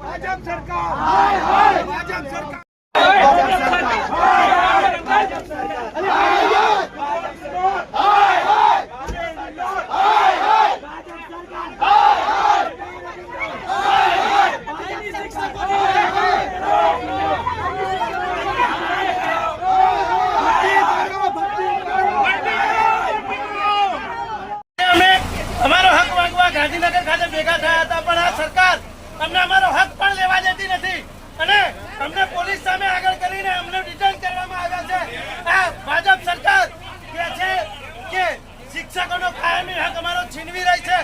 ભાજપ સરકાર ભાજપ સરકાર ગાંધીનગર ખાતે ભેગા થયા હતા, પણ આ સરકાર અમને અમારો હક પણ લેવા દેતી નથી. અને અમને પોલીસ સામે આગળ કરીને અમને રિટર્ન કરવામાં આવ્યા છે. આ ભાજપ સરકાર કે છે કે શિક્ષકોનો કાયમી હક અમારો છીનવી રહી છે.